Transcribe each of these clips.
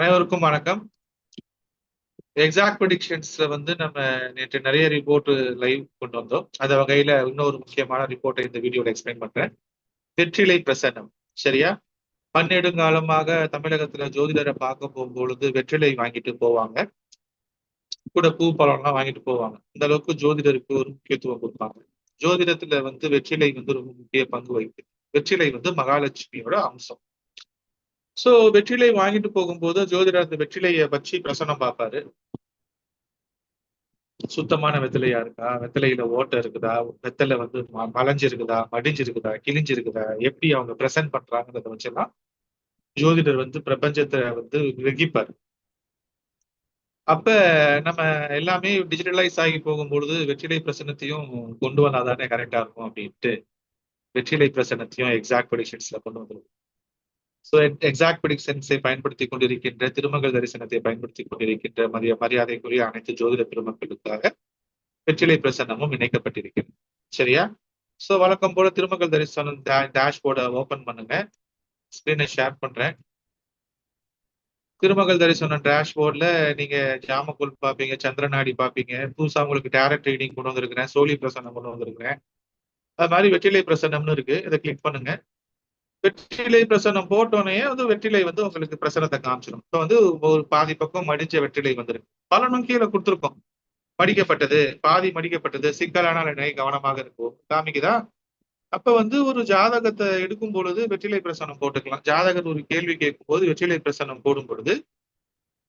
அனைவருக்கும் வணக்கம். எக்ஸாக்ட் ப்ரெடிக்ஷன்ஸ்ல வந்து நம்ம நேற்று நிறைய ரிப்போர்ட் லைவ் கொண்டு வந்தோம். அந்த வகையில இன்னொரு முக்கியமான ரிப்போர்ட்டை இந்த வீடியோல எக்ஸ்பிளைன் பண்றேன். வெற்றிலை பிரசன்னம் சரியா? பன்னெடுங்காலமாக தமிழகத்துல ஜோதிடரை பார்க்க போகும்பொழுது வெற்றிலை வாங்கிட்டு போவாங்க. கூட பூ பழம்லாம் வாங்கிட்டு போவாங்க. இந்த அளவுக்கு ஜோதிடருக்கு ஒரு முக்கியத்துவம் கொடுப்பாங்க. ஜோதிடத்துல வந்து வெற்றிலை வந்து ரொம்ப முக்கிய பங்கு வகிக்குது. வெற்றிலை வந்து மகாலட்சுமியோட அம்சம். சோ வெற்றிலை வாங்கிட்டு போகும்போது ஜோதிடர் அந்த வெற்றிலையை வச்சு பிரசனம் பார்ப்பாரு. சுத்தமான வெத்திலையா இருக்கா? வெத்திலையில ஓட்டை இருக்குதா? வெத்தலை வந்து ம- மலைஞ்சிருக்குதா? மடிஞ்சிருக்குதா? கிழிஞ்சிருக்குதா? எப்படி அவங்க பிரசன்ட் பண்றாங்கிறத வச்செல்லாம் ஜோதிடர் வந்து பிரபஞ்சத்தை வந்து கிரகிப்பார். அப்ப நம்ம எல்லாமே டிஜிட்டலைஸ் ஆகி போகும்பொழுது வெற்றிலை பிரசனத்தையும் கொண்டு வந்தாதானே கரெக்டா இருக்கும் அப்படின்ட்டு வெற்றிலை பிரசனத்தையும் எக்ஸாக்ட் ப்ரெடிக்ஷன்ஸ்ல கொண்டு வந்துருவோம். ஸோ எக்ஸாக்ட் ப்ரெடிக்ஷன்ஸை பயன்படுத்தி கொண்டிருக்கின்ற திருமகள் தரிசனத்தை பயன்படுத்தி கொண்டிருக்கின்ற மரிய மரியாதைக்குரிய அனைத்து ஜோதிட பெருமக்களுக்காக வெற்றிலை பிரசன்னமும் இணைக்கப்பட்டிருக்கிறது. சரியா? ஸோ வழக்கம் போல திருமகள் தரிசனம் டேஷ்போர்டை ஓபன் பண்ணுங்க. ஸ்கிரீனை ஷேர் பண்றேன். திருமகள் தரிசனம் டேஷ்போர்டில் நீங்க ஜாமக்குள் பார்ப்பீங்க சந்திரநாடி பார்ப்பீங்க புதுசா உங்களுக்கு டேரக்ட் ரீடிங் கொண்டு வந்திருக்கிறேன் சோழி பிரசன்னம் கொண்டு வந்திருக்கிறேன். அது மாதிரி வெற்றிலை பிரசனம்னு இருக்கு. இதை கிளிக் பண்ணுங்க. வெற்றிலை பிரசனம் போட்டோன்னே வந்து வெற்றிலை வந்து உங்களுக்கு பிரசனத்தை காமிச்சிடும் இப்போ வந்து ஒரு பாதி பக்கம் மடிச்ச வெற்றிலை வந்துருக்கு. பலனும் கீழே கொடுத்துருக்கோம். மடிக்கப்பட்டது பாதி மடிக்கப்பட்டது சிக்கலான நிலை கவனமாக இருக்கும். காமிக்குதா? அப்ப வந்து ஒரு ஜாதகத்தை எடுக்கும் பொழுது வெற்றிலை பிரசனம் போட்டுக்கலாம். ஜாதகர் ஒரு கேள்வி கேட்கும் போது வெற்றிலை பிரசனம் போடும் பொழுது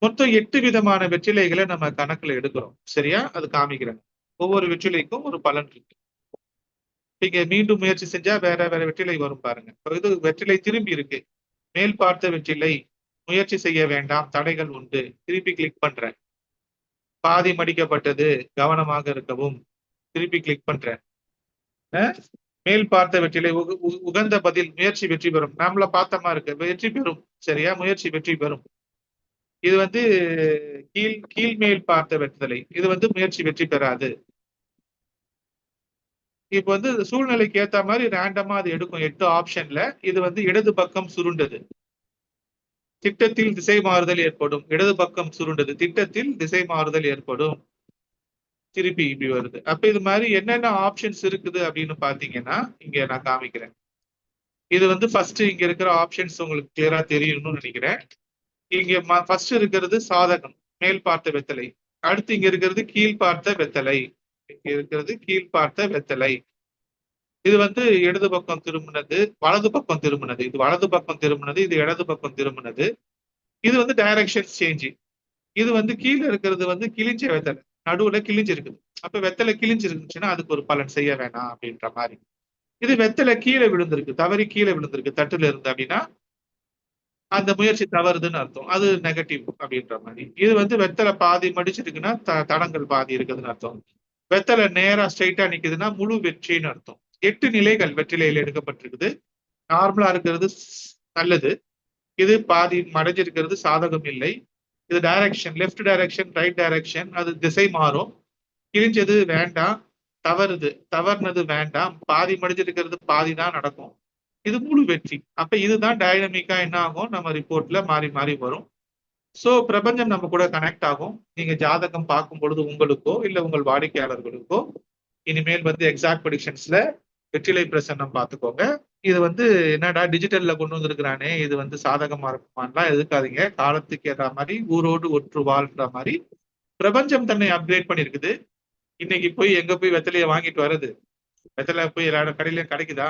மொத்தம் எட்டு விதமான வெற்றிலைகளை நம்ம கணக்குல எடுக்கிறோம். சரியா? அது காமிக்கிறாங்க ஒவ்வொரு வெற்றிலைக்கும் ஒரு பலன் இருக்கு. நீங்க மீண்டும் முயற்சி செஞ்சா வேற வேற வெற்றிலை வரும் பாருங்க. இது வெற்றிலை திரும்பி இருக்கு. மேல் பார்த்த வெற்றிலை முயற்சி செய்ய வேண்டாம் தடைகள் உண்டு. திருப்பி கிளிக் பண்றேன். பாதி மடிக்கப்பட்டது கவனமாக இருக்கவும் திருப்பி கிளிக் பண்றேன். மேல் பார்த்த வெற்றிலை உ- உகந்த பதில் முயற்சி வெற்றி பெறும். நம்மள பார்த்தமா இருக்கு. வெற்றி பெறும். சரியா? முயற்சி வெற்றி பெறும். இது வந்து கீழ் கீழ் மேல் பார்த்த வெற்றிலை. இது வந்து முயற்சி வெற்றி பெறாது. இப்போ வந்து சூழ்நிலைக்கு ஏத்த மாதிரி ரேண்டமா அது எடுக்கும். எட்டு ஆப்ஷன்ல இது வந்து இடது பக்கம் சுருண்டது. திட்டத்தில் திசை மாறுதல் ஏற்படும். இடது பக்கம் சுருண்டது. திட்டத்தில் திசை மாறுதல் ஏற்படும். திருப்பி இப்படி வருது. அப்ப இது மாதிரி என்னென்ன ஆப்ஷன்ஸ் இருக்குது அப்படின்னு பாத்தீங்கன்னா இங்க நான் காமிக்கிறேன். இது வந்து ஃபர்ஸ்ட் இங்க இருக்கிற ஆப்ஷன்ஸ் உங்களுக்கு கிளியரா தெரியணும்னு நினைக்கிறேன். இங்க ஃபர்ஸ்ட் இருக்கிறது சாதகம் மேல் பார்த்த வெத்தலை. அடுத்து இங்க இருக்கிறது கீழ் பார்த்த வெத்தலை. இருக்கிறது கீழ் பார்த்த வெத்தலை. இது வந்து இடது பக்கம் திரும்பினது வலது பக்கம் திரும்பினது. இது வலது பக்கம் திரும்பினது இது இடது பக்கம் திரும்பினது. இது வந்து டைரக்ஷன் சேஞ்ச் இது வந்து கீழே இருக்கிறது வந்து கிழிஞ்ச வெத்தலை. நடுவுல கிழிஞ்சு இருக்குது. அப்ப வெத்தலை கிழிஞ்சு இருந்துச்சுன்னா அதுக்கு ஒரு பலன் செய்ய வேணாம் அப்படின்ற மாதிரி. இது வெத்தலை கீழே விழுந்திருக்கு தவறி கீழே விழுந்திருக்கு தட்டுல இருந்து அப்படின்னா அந்த முயற்சி தவறுதுன்னு அர்த்தம். அது நெகட்டிவ் அப்படின்ற மாதிரி. இது வந்து வெத்தலை பாதி மடிச்சிருக்குன்னா த தடங்கள் பாதி இருக்குதுன்னு அர்த்தம். வெத்தலை நேரா ஸ்ட்ரைட்டா நிக்குதுன்னா முழு வெற்றின்னு அர்த்தம். எட்டு நிலைகள் வெற்றிலையில எடுக்கப்பட்டிருக்குது. நார்மலா இருக்கிறது ஸ்- நல்லது. இது பாதி மடைஞ்சிருக்கிறது சாதகம் இல்லை. இது direction left direction right direction அது திசை மாறும். கிழிஞ்சது வேண்டாம் தவறுது தவறுனது வேண்டாம் பாதி மடிஞ்சிருக்கிறது பாதி தான் நடக்கும். இது முழு வெற்றி. அப்ப இதுதான் டைனமிக்கா என்ன ஆகும்? நம்ம ரிப்போர்ட்ல மாறி மாறி வரும். ஸோ பிரபஞ்சம் நம்ம கூட கனெக்ட் ஆகும். நீங்க ஜாதகம் பார்க்கும் பொழுது உங்களுக்கோ இல்லை உங்கள் வாடிக்கையாளர்களுக்கோ இனிமேல் வந்து எக்ஸாக்ட் ப்ரெடிக்ஷன்ஸ்ல வெற்றிலை பிரசன்னம் பார்த்துக்கோங்க. இது வந்து என்னடா டிஜிட்டல்ல கொண்டு வந்திருக்கிறானே இது வந்து சாதகமா இருக்குமான்லாம் எதுக்காதீங்க காலத்துக்கு ஏற்ற மாதிரி ஊரோடு ஒற்று வாழ்கிற மாதிரி. பிரபஞ்சம் தன்னை அப்கிரேட் பண்ணிருக்குது. இன்னைக்கு போய் எங்க போய் வெத்தலையை வாங்கிட்டு வர்றது? வெத்தலை போய் எல்லா கடையிலயும் கிடைக்குதா?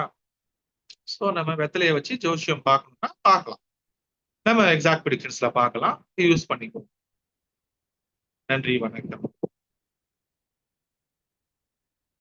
ஸோ நம்ம வெத்தலையை வச்சு ஜோசியம் பார்க்கணும்னா பார்க்கலாம். நம்ம எக்ஸாக்ட் ப்ரெடிக்ஷன்ஸ்ல பார்க்கலாம். யூஸ் பண்ணிக்குவோம் நன்றி வணக்கம்.